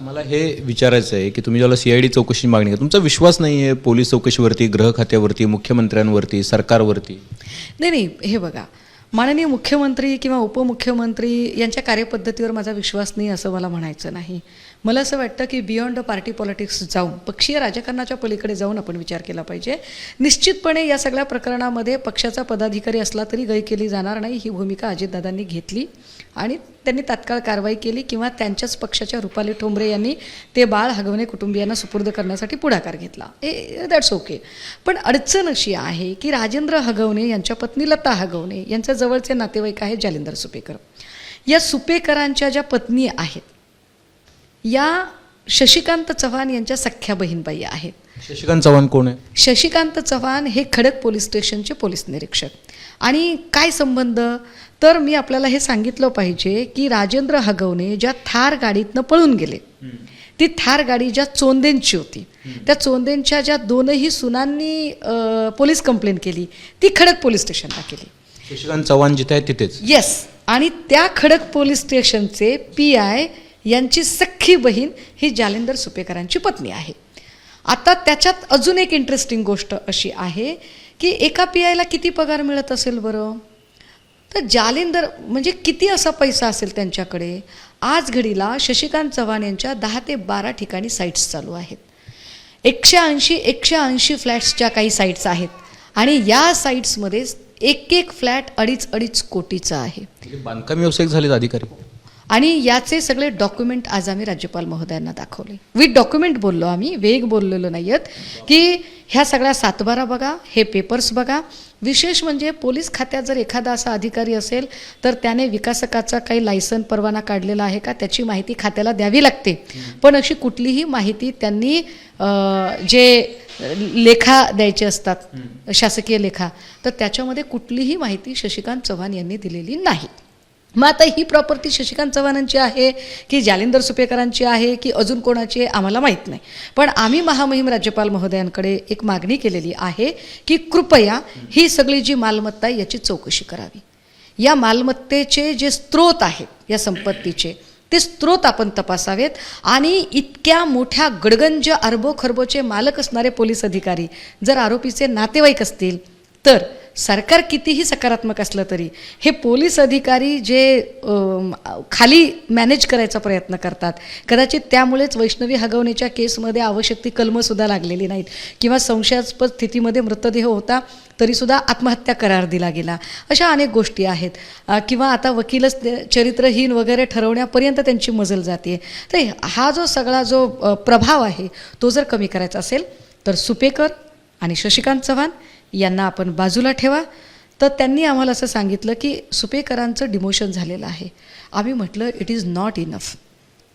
मला हे विचारायचं आहे की तुम्ही ज्याला सीआयडी चौकशी मागणी तुमचा विश्वास नाही आहे पोलीस चौकशीवरती गृह खात्यावरती मुख्यमंत्र्यांवरती सरकारवरती? नाही नाही हे बघा. माननीय मुख्यमंत्री किंवा उपमुख्यमंत्री यांच्या कार्यपद्धतीवर माझा विश्वास नाही असं मला म्हणायचं नाही. मला असं वाटतं की बियॉन्ड पार्टी पॉलिटिक्स जाऊन पक्षीय राजकारणाच्या पलीकडे जाऊन आपण विचार केला पाहिजे. निश्चितपणे या सगळ्या प्रकरणामध्ये पक्षाचा पदाधिकारी असला तरी गय केली जाणार नाही ही भूमिका अजितदादांनी घेतली. आणि त्यांनी तात्काळ कारवाई केली किंवा त्यांच्याच पक्षाच्या रुपाली ठोंबरे यांनी ते बाळ हगवणे कुटुंबियांना सुपूर्द करण्यासाठी पुढाकार घेतला. ए दॅट्स ओके पण अडचण अशी आहे की राजेंद्र हगवणे यांच्या पत्नी लता हगवणे यांच्या जवळचे नातेवाईक आहेत जालिंदर सुपेकर. या सुपेकरांच्या ज्या पत्नी आहेत या शशिकांत चव्हाण यांच्या सख्ख्या बहीणबाई आहेत. शशिकांत चव्हाण कोण आहे? शशिकांत चव्हाण हे खडक पोलीस स्टेशनचे पोलीस निरीक्षक. आणि काय संबंध? तर मी आपल्याला हे सांगितलं पाहिजे की राजेंद्र हगवणे ज्या थार गाडीतनं पळून गेले ती थार गाडी ज्या चोंदेंची होती त्या चोंदेंच्या ज्या दोनही सुनांनी पोलीस कंप्लेंट केली ती खडक पोलीस स्टेशनला केली. शशिकांत चव्हाण जिथे आहे तिथेच? येस आणि त्या खडक पोलीस स्टेशनचे पी आय यांची सख्खी बहीण ही जालिंदर सुपेकरांची पत्नी आहे. आता त्याच्यात अजून एक इंटरेस्टिंग गोष्ट अशी आहे की एका पी आयला किती पगार मिळत असेल बरं? तर जालिंदर म्हणजे किती असा पैसा असेल त्यांच्याकडे? आज घडीला शशिकांत चव्हाण यांच्या दहा ते बारा ठिकाणी साईट्स चालू आहेत. एकशे ऐंशी एकशे ऐंशी फ्लॅट्सच्या काही साईट्स आहेत. आणि या साईट्समध्ये एक एक फ्लॅट अडीच अडीच कोटीचा आहे. म्हणजे बांधकाम व्यावसायिक झालेत अधिकारी. आणि याचे सगळे डॉक्युमेंट आज आम्ही राज्यपाल महोदयांना दाखवले. विथ डॉक्युमेंट बोललो आम्ही वेग बोललेलो नाही आहेत की ह्या सगळ्या सातबारा बघा हे पेपर्स बघा. विशेष म्हणजे पोलीस खात्यात जर एखादा असा अधिकारी असेल तर त्याने विकासकाचा काही लायसन परवाना काढलेला आहे का त्याची माहिती खात्याला द्यावी लागते. पण अशी कुठलीही माहिती त्यांनी जे लेखा द्यायचे असतात शासकीय लेखा तर त्याच्यामध्ये कुठलीही माहिती शशिकांत चव्हाण यांनी दिलेली नाही. मग आता ही प्रॉपर्टी शशिकांत चव्हाणांची आहे की जालिंदर सुपेकरांची आहे की अजून कोणाची आहे आम्हाला माहीत नाही. पण आम्ही महामहिम राज्यपाल महोदयांकडे एक मागणी केलेली आहे की कृपया ही सगळी जी मालमत्ता याची चौकशी करावी. या मालमत्तेचे जे स्रोत आहेत या संपत्तीचे ते स्रोत आपण तपासावेत. आणि इतक्या मोठ्या गडगंज अरबो खरबोचे मालक असणारे पोलीस अधिकारी जर आरोपीचे नातेवाईक असतील तर सरकार कितीही सकारात्मक असलं तरी हे पोलीस अधिकारी जे खाली मॅनेज करायचा प्रयत्न करतात कदाचित त्यामुळेच वैष्णवी हगवणीच्या केसमध्ये आवश्यक ती कलमंसुद्धा लागलेली नाहीत. किंवा संशयास्पद स्थितीमध्ये मृतदेह होता तरीसुद्धा आत्महत्या करार दिला गेला. अशा अनेक गोष्टी आहेत. किंवा आता वकीलच चरित्रहीन वगैरे ठरवण्यापर्यंत त्यांची मजल जाते. तर हा जो सगळा जो प्रभाव आहे तो जर कमी करायचा असेल तर सुपेकर आणि शशिकांत चव्हाण यांना आपण बाजूला ठेवा. तर त्यांनी आम्हाला असं सांगितलं की सुपेकरांचं डिमोशन झालेलं आहे. आम्ही म्हटलं इट इज नॉट इनफ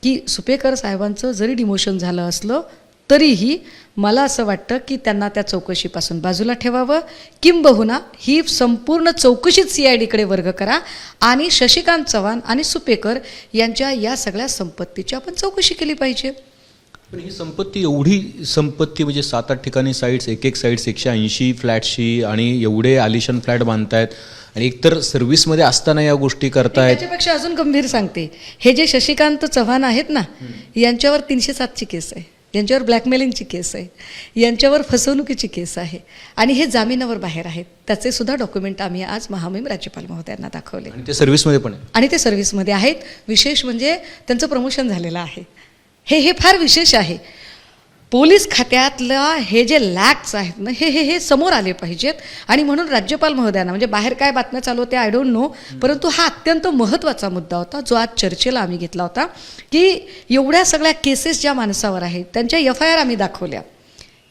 की सुपेकर साहेबांचं जरी डिमोशन झालं असलं तरीही मला असं वाटतं की त्यांना त्या चौकशीपासून बाजूला ठेवावं. किंबहुना ही संपूर्ण चौकशीच सी आय डीकडे वर्ग करा आणि शशिकांत चव्हाण आणि सुपेकर यांच्या या सगळ्या संपत्तीची आपण चौकशी केली पाहिजे. पण ही संपत्ती एवढी संपत्ती म्हणजे सात आठ ठिकाणी साईट्स एक एक साईट्स एकशे ऐंशी फ्लॅटशी आणि एवढे आलिशान फ्लॅट बांधतायत. आणि एकतर सर्व्हिसमध्ये असताना या गोष्टी करतायत. त्याच्यापेक्षा अजून गंभीर सांगते. हे जे शशिकांत चव्हाण आहेत ना यांच्यावर तीनशे सातची केस आहे. यांच्यावर ब्लॅकमेलिंगची केस आहे. यांच्यावर फसवणुकीची केस आहे. आणि हे जामिनावर बाहेर आहेत. त्याचे सुद्धा डॉक्युमेंट आम्ही आज महामहिम राज्यपाल महोदयांना दाखवले. आणि ते सर्व्हिसमध्ये पण आणि ते सर्व्हिसमध्ये आहेत. विशेष म्हणजे त्यांचं प्रमोशन झालेलं आहे. हे हे फार विशेष आहे. पोलीस खात्यातलं हे जे लॅक्स आहेत ना हे हे हे समोर आले पाहिजेत. आणि म्हणून राज्यपाल महोदयांना म्हणजे बाहेर काय बातम्या चालू होत्या आय डोंट नो परंतु हा अत्यंत महत्त्वाचा मुद्दा होता जो आज चर्चेला आम्ही घेतला होता की एवढ्या सगळ्या केसेस ज्या माणसावर आहेत त्यांच्या एफ आय आर आम्ही दाखवल्या.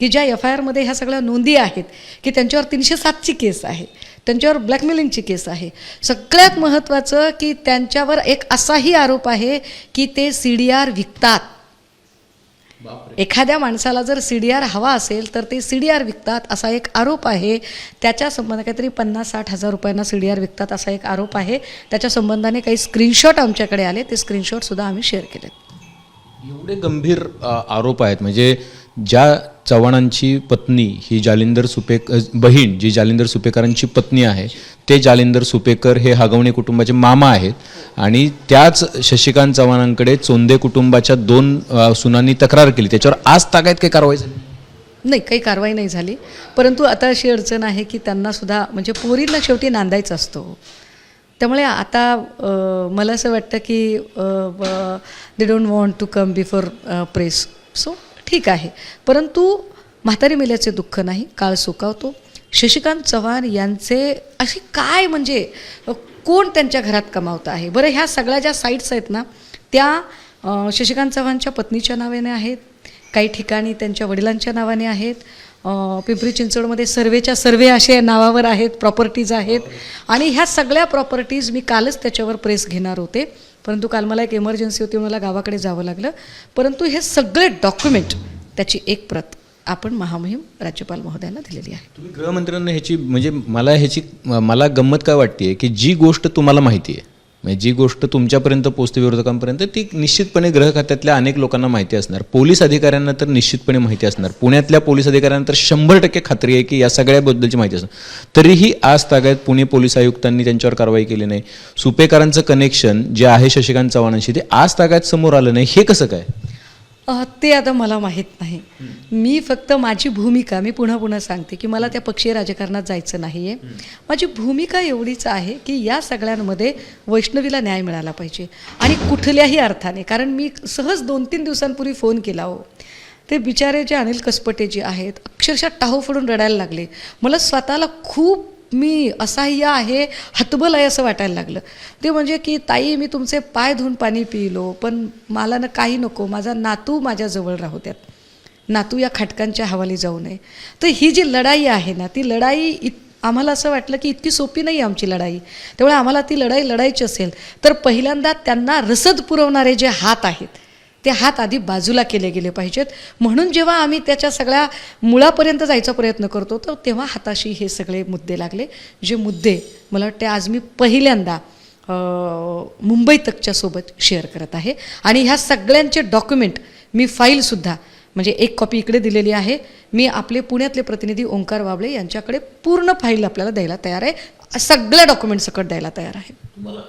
की ज्या एफ आय आरमध्ये ह्या सगळ्या नोंदी आहेत की त्यांच्यावर तीनशे सातची केस आहे त्यांच्यावर ब्लॅकमेलिंगची केस आहे. सगळ्यात महत्त्वाचं की त्यांच्यावर एक असाही आरोप आहे की ते सी डी आर विकतात. एखाद्या माणसाला जर सी डी आर हवा असेल तर ते सी डी आर विकतात असा एक आरोप आहे. त्याच्या संबंध काहीतरी पन्नास साठ हजार रुपयांना सी डी आर विकतात असा एक आरोप आहे. त्याच्या संबंधाने काही स्क्रीनशॉट आमच्याकडे आले. ते स्क्रीनशॉटसुद्धा आम्ही शेअर केलेत. एवढे गंभीर आरोप आहेत. म्हणजे ज्या चव्हाणांची पत्नी ही जालिंदर सुपेक बहीण जी जालिंदर सुपेकरांची पत्नी आहे ते जालिंदर सुपेकर हे हगवणे कुटुंबाचे मामा आहेत आणि त्याच शशिकांत चव्हाणांकडे चोंदे कुटुंबाच्या दोन सुनांनी तक्रार केली. त्याच्यावर आज तागायत काही कारवाई झाली? नाही काही कारवाई नाही झाली. परंतु आता अशी अडचण आहे की त्यांनासुद्धा म्हणजे पोरीला शेवटी नांदायचा असतो. त्यामुळे आता मला असं वाटतं की they don't want to come before press so ठीक आहे. परंतु म्हातारी मेल्याचे दुःख नाही काळ सुकावतो शशिकांत चव्हाण यांचे अशी काय म्हणजे कोण त्यांच्या घरात कमावतं आहे? बरं ह्या सगळ्या ज्या साईट्स आहेत ना त्या शशिकांत चव्हाणच्या पत्नीच्या नावाने आहेत. काही ठिकाणी त्यांच्या वडिलांच्या नावाने आहेत. पिंपरी चिंचवडमध्ये सर्वेच्या सर्वे असे नावावर आहेत प्रॉपर्टीज आहेत. आणि ह्या सगळ्या प्रॉपर्टीज मी कालच त्याच्यावर प्रेस घेणार होते. परंतु काल मला एक इमर्जन्सी होती मला गावाकडे जावं लागलं. परंतु हे सगळे डॉक्युमेंट त्याची एक प्रत आपण महामहिम राज्यपाल महोदयांना दिलेली आहे. तुम्ही गृहमंत्र्यांना ह्याची म्हणजे मला ह्याची मला गंमत काय वाटते की जी गोष्ट तुम्हाला माहिती आहे म्हणजे जी गोष्ट तुमच्यापर्यंत पोचते विरोधकांपर्यंत ती निश्चितपणे ग्रह खात्यातल्या अनेक लोकांना माहिती असणार. पोलीस अधिकाऱ्यांना तर निश्चितपणे माहिती असणार. पुण्यातल्या पोलीस अधिकाऱ्यांना तर शंभर टक्के खात्री आहे की या सगळ्याबद्दलची माहिती असणार. तरीही आज तागायत पुणे पोलीस आयुक्तांनी त्यांच्यावर कारवाई केली नाही. सुपेकरांचं कनेक्शन जे आहे शशिकांत चव्हाणांशी ते आज तागायत समोर आलं नाही. हे कसं काय? ते आता मला माहीत नाही. मी फक्त माझी भूमिका मी पुन्हा पुन्हा सांगते की मला त्या पक्षीय राजकारणात जायचं नाही आहे माझी भूमिका एवढीच आहे की या सगळ्यांमध्ये वैष्णवीला न्याय मिळाला पाहिजे आणि कुठल्याही अर्थाने. कारण मी सहज दोन तीन दिवसांपूर्वी फोन केला हो. ते बिचारे जे अनिल कसपटे जे आहेत अक्षरशः टाहो फोडून रडायला लागले. मला स्वतःला खूप मी असह्य आहे हतबल आहे असं वाटायला लागलं. ते म्हणजे की ताई मी तुमचे पाय धुवून पाणी पिलो पण मला ना काही नको माझा नातू माझ्याजवळ राहू द्यात. नातू या खटकांच्या हवाली जाऊ नये. तर ही जी लढाई आहे ना ती लढाई इत आम्हाला असं वाटलं की इतकी सोपी नाही आहे आमची लढाई. त्यामुळे आम्हाला ती लढाई लढायची असेल तर पहिल्यांदा त्यांना रसद पुरवणारे जे हात आहेत ते हात आधी बाजूला केले गेले पाहिजेत. म्हणून जेव्हा आम्ही त्याच्या सगळ्या मुळापर्यंत जायचा प्रयत्न करतो तर तेव्हा हाताशी हे सगळे मुद्दे लागले. जे मुद्दे मला वाटते आज मी पहिल्यांदा मुंबई तकच्या सोबत शेअर करत आहे. आणि ह्या सगळ्यांचे डॉक्युमेंट मी फाईलसुद्धा म्हणजे एक कॉपी इकडे दिलेली आहे. मी आपले पुण्यातले प्रतिनिधी ओंकार वाबळे यांच्याकडे पूर्ण फाईल आपल्याला द्यायला तयार आहे. सगळ्या डॉक्युमेंट सकट द्यायला तयार आहे. तुम्हाला